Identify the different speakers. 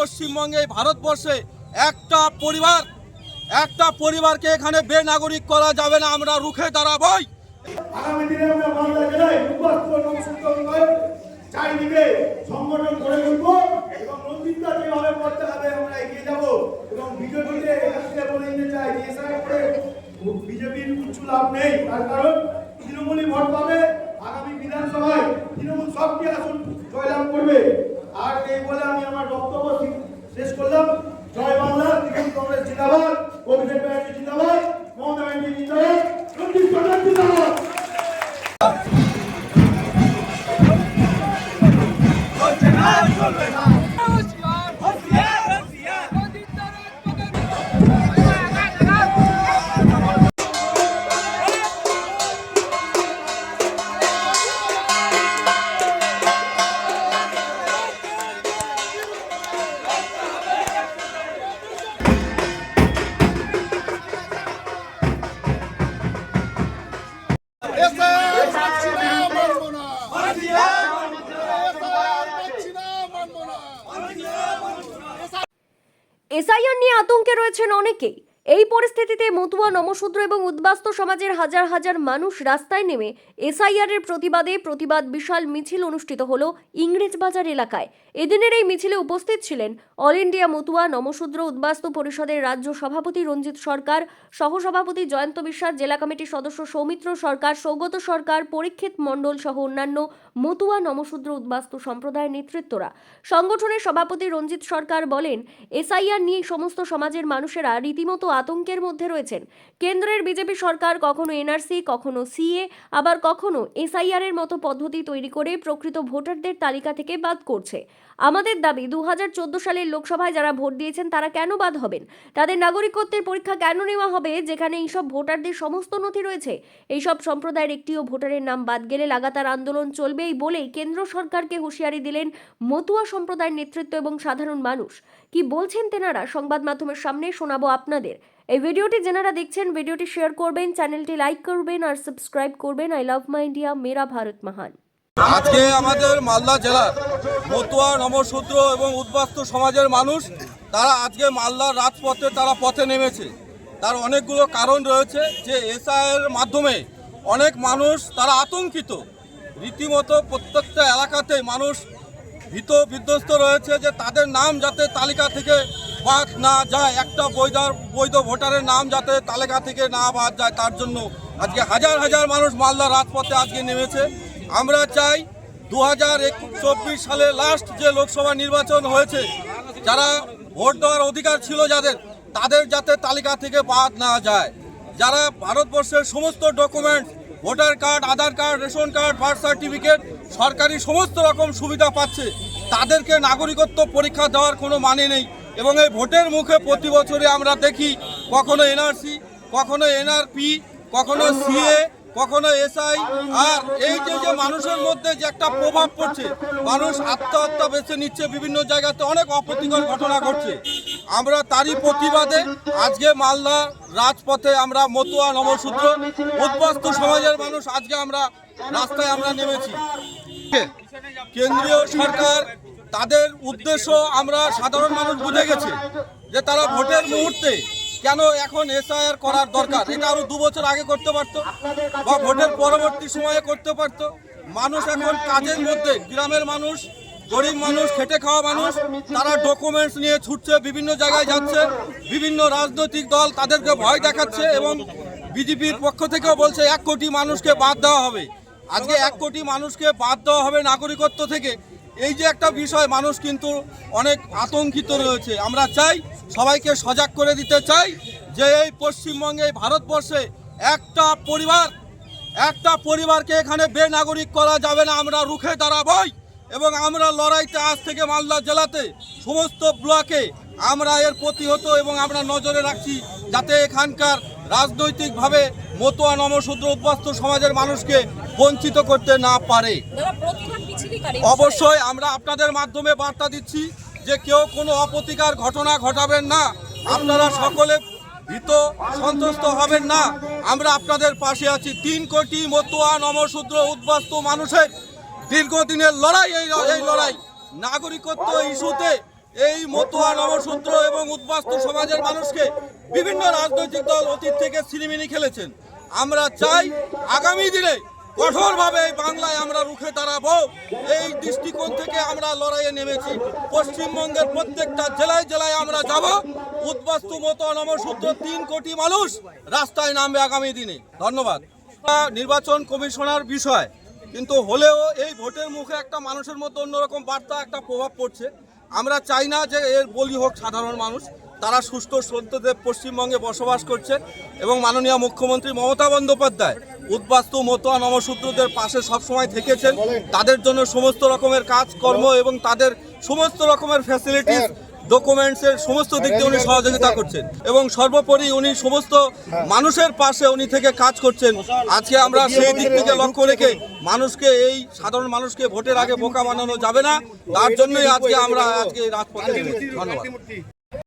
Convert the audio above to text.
Speaker 1: পশ্চিমবঙ্গে, ভারতবর্ষে একটা পরিবার, একটা পরিবারকে এখানে বেনাগরিক করা যাবে না, আমরা রুখে দাঁড়াবই।
Speaker 2: আগামী তৃণমূল জয়লাভ Let's
Speaker 3: Kollam. নিয়ে আতঙ্কে রয়েছেন অনেকেই। এই পরিস্থিতিতে মতুয়া নমশূদ্র এবং উদ্বাস্তু সমাজের হাজার হাজার মানুষ রাস্তায় নেমে এসআইআর এর প্রতিবাদে প্রতিবাদ বিশাল মিছিল অনুষ্ঠিত হলো ইংরেজবাজার এলাকায়। এদিনের এই মিছিলে উপস্থিত ছিলেন অল ইন্ডিয়া মতুয়া নমশূদ্র উদ্বাস্তু পরিষদের রাজ্য সভাপতি রঞ্জিত সরকার, সহসভাপতি জয়ন্ত বিশ্বাস, জেলা কমিটির সদস্য সৌমিত্র সরকার, সৌগত সরকার, পরীক্ষিত মণ্ডল সহ অন্যান্য মতুয়া নমশূদ্র উদ্বাস্তু সম্প্রদায়ের নেতৃত্বরা। সংগঠনের সভাপতি রঞ্জিত সরকার বলেন, এসআইআর নিয়ে সমস্ত সমাজের মানুষেরা রীতিমতো আতঙ্কের মধ্যে রয়েছেন। কেন্দ্রের বিজেপি সরকার কখনো এনআরসি, কখনো সিএ, আবার কখনো এসআইআর এর মতো পদ্ধতি তৈরি করে প্রকৃত ভোটারদের তালিকা থেকে বাদ করছে। আমাদের দাবি, দুহাজার চোদ্দ সালের লোকসভায় যারা ভোট দিয়েছেন তারা কেন বাদ হবেন? তাদের নাগরিকত্বের পরীক্ষা কেন নেওয়া হবে? যেখানে এইসব ভোটারদের সমস্ত নথি রয়েছে। এইসব সম্প্রদায়ের একটিও ভোটারের নাম বাদ গেলে লাগাতার আন্দোলন চলবেই বলেই কেন্দ্র সরকারকে হুঁশিয়ারি দিলেন মতুয়া সম্প্রদায়ের নেতৃত্ব এবং সাধারণ মানুষ। কি বলছেন তেনারা? সংবাদ মাধ্যমের সামনে শোনাবো আপনাদের। এই ভিডিওটি যেনারা দেখছেন, ভিডিওটি শেয়ার করবেন চ্যানেলটি লাইক করবেন আর সাবস্ক্রাইব করবেন। আই লাভ মাই ইন্ডিয়া মেরা ভারত মহান
Speaker 1: আজকে আমাদের মালদা জেলার মতুয়া নমশূদ্র এবং উদ্বাস্তু সমাজের মানুষ, তারা আজকে মালদার রাজপথে, তারা পথে নেমেছে। তার অনেকগুলো কারণ রয়েছে যে এসআইয়ের মাধ্যমে অনেক মানুষ, তারা আতঙ্কিত। রীতিমতো প্রত্যেকটা এলাকাতে মানুষ ভীত বিধ্বস্ত রয়েছে যে তাদের নাম যাতে তালিকা থেকে বাদ না যায়, একটা বৈধ বৈধ ভোটারের নাম যাতে তালিকা থেকে না বাদ যায়, তার জন্য আজকে হাজার হাজার মানুষ মালদা রাজপথে আজকে নেমেছে। আমরা চাই দু হাজার চব্বিশ সালে লাস্ট যে লোকসভা নির্বাচন হয়েছে, যারা ভোট দেওয়ার অধিকার ছিল যাদের, তাদের যাতে তালিকা থেকে বাদ না যায়। যারা ভারতবর্ষের সমস্ত document voter card Aadhaar card ration card birth certificate সরকারি সমস্ত রকম সুবিধা পাচ্ছে, তাদেরকে নাগরিকত্ব পরীক্ষা দেওয়ার কোনো মানে নেই। এবং এই ভোটের মুখে প্রতি বছরে আমরা দেখি কখনো এনআরসি, কখনো এনআরপি, কখনো সিএ, কখনো এসআই। আর এই যে যে মানুষের মধ্যে যে একটা প্রভাব পড়ছে, মানুষ আত্মহত্যা বেছে নিচ্ছে বিভিন্ন জায়গাতে, অনেক অপ্রীতিকর ঘটনা ঘটছে। আমরা তারই প্রতিবাদে আজকে মালদা রাজপথে আমরা মতুয়া নবসূত্র, উদ্বাস্তু সমাজের মানুষ আজকে আমরা রাস্তায় আমরা নেমেছি। কেন্দ্রীয় সরকার তাদের উদ্দেশ্য আমরা সাধারণ মানুষ বুঝে গেছি যে তারা ভোটের মুহূর্তে কেন এখন এসআইআর করার দরকার। এটা আরও দু বছর আগে করতে পারতো বা ভোটের পরবর্তী সময়ে করতে পারতো। মানুষ এখন কাজের মধ্যে, গ্রামের মানুষ, গরিব মানুষ, খেটে খাওয়া মানুষ, তারা ডকুমেন্টস নিয়ে ছুটছে, বিভিন্ন জায়গায় যাচ্ছে, বিভিন্ন রাজনৈতিক দল তাদেরকে ভয় দেখাচ্ছে এবং বিজেপির পক্ষ থেকেও বলছে, এক কোটি মানুষকে বাদ দেওয়া হবে। আজকে এক কোটি মানুষকে বাদ দেওয়া হবে নাগরিকত্ব থেকে। এই যে একটা বিষয়, মানুষ কিন্তু অনেক আতঙ্কিত রয়েছে। আমরা চাই সবাইকে সজাগ করে দিতে চাই যে এই পশ্চিমবঙ্গে ভারতবর্ষে একটা পরিবার, একটা পরিবারকে এখানে বেনাগরিক করা যাবে না। আমরা রুখে দাঁড়াবই এবং আমরা লড়াইতে আজ থেকে মালদা জেলাতে সমস্ত ব্লকে আমরা এর প্রতিহত এবং আমরা নজরে রাখছি যাতে এখানকার রাজনৈতিকভাবে মতুয়া নমশূদ্র উদ্বাস্তু সমাজের মানুষকে বঞ্চিত করতে না পারে। অবশ্যই আমরা আপনাদের মাধ্যমে বার্তা দিচ্ছি যে কেউ কোনো অপ্রতিকার ঘটনা ঘটাবেন না। আপনারা সকলে ভীত সন্তুষ্ট হবেন না। আমরা আপনাদের পাশে আছি। তিন কোটি মতুয়া নমশূদ্র উদ্বাস্তু মানুষের দীর্ঘদিনের লড়াই এই লড়াই। নাগরিকত্ব ইস্যুতে এই মতুয়া নমশূদ্র এবং উদ্বাস্তু সমাজের মানুষকে বিভিন্ন রাজনৈতিক দল অতীত থেকে সিনেমিনি খেলেছেন। আমরা চাই আগামী দিনে কঠোরভাবে বাংলায় আমরা রুখে দাঁড়াবো। এই দৃষ্টিকোণ থেকে আমরা লড়াইয়ে নেমেছি। পশ্চিমবঙ্গের প্রত্যেকটা জেলায় জেলায় আমরা যাব। উদ্বাস্তু মতো নমসূত্র তিন কোটি মানুষ রাস্তায় নামবে আগামী দিনে। ধন্যবাদ। নির্বাচন কমিশনার বিষয়। কিন্তু হলেও এই ভোটের মুখে একটা মানুষের মধ্যে অন্যরকম বার্তা, একটা প্রভাব পড়ছে। আমরা চাই না যে এর বলি হোক সাধারণ মানুষ। তারা সুস্থ সত্যদেব পশ্চিমবঙ্গে বসবাস করছে এবং মাননীয় মুখ্যমন্ত্রী মমতা বন্দ্যোপাধ্যায় উদ্বাস্তু মতোয়া নমশূদ্রদের পাশে সবসময় থেকেছেন। তাদের জন্য সমস্ত রকমের কাজকর্ম এবং তাদের সমস্ত রকমের ফ্যাসিলিটিস ডকুমেন্টসের সমস্ত দিক দিয়ে উনি সহযোগিতা করছেন। এবং সর্বোপরি উনি সমস্ত মানুষের পাশে উনি থেকে কাজ করছেন। আজকে আমরা সেই দিক থেকে লক্ষ্য রেখে মানুষকে এই সাধারণ মানুষকে ভোটের আগে বোকা বানানো যাবে না। তার জন্যই আজকে আমরা আজকে রাজপথে ধন্যবাদ।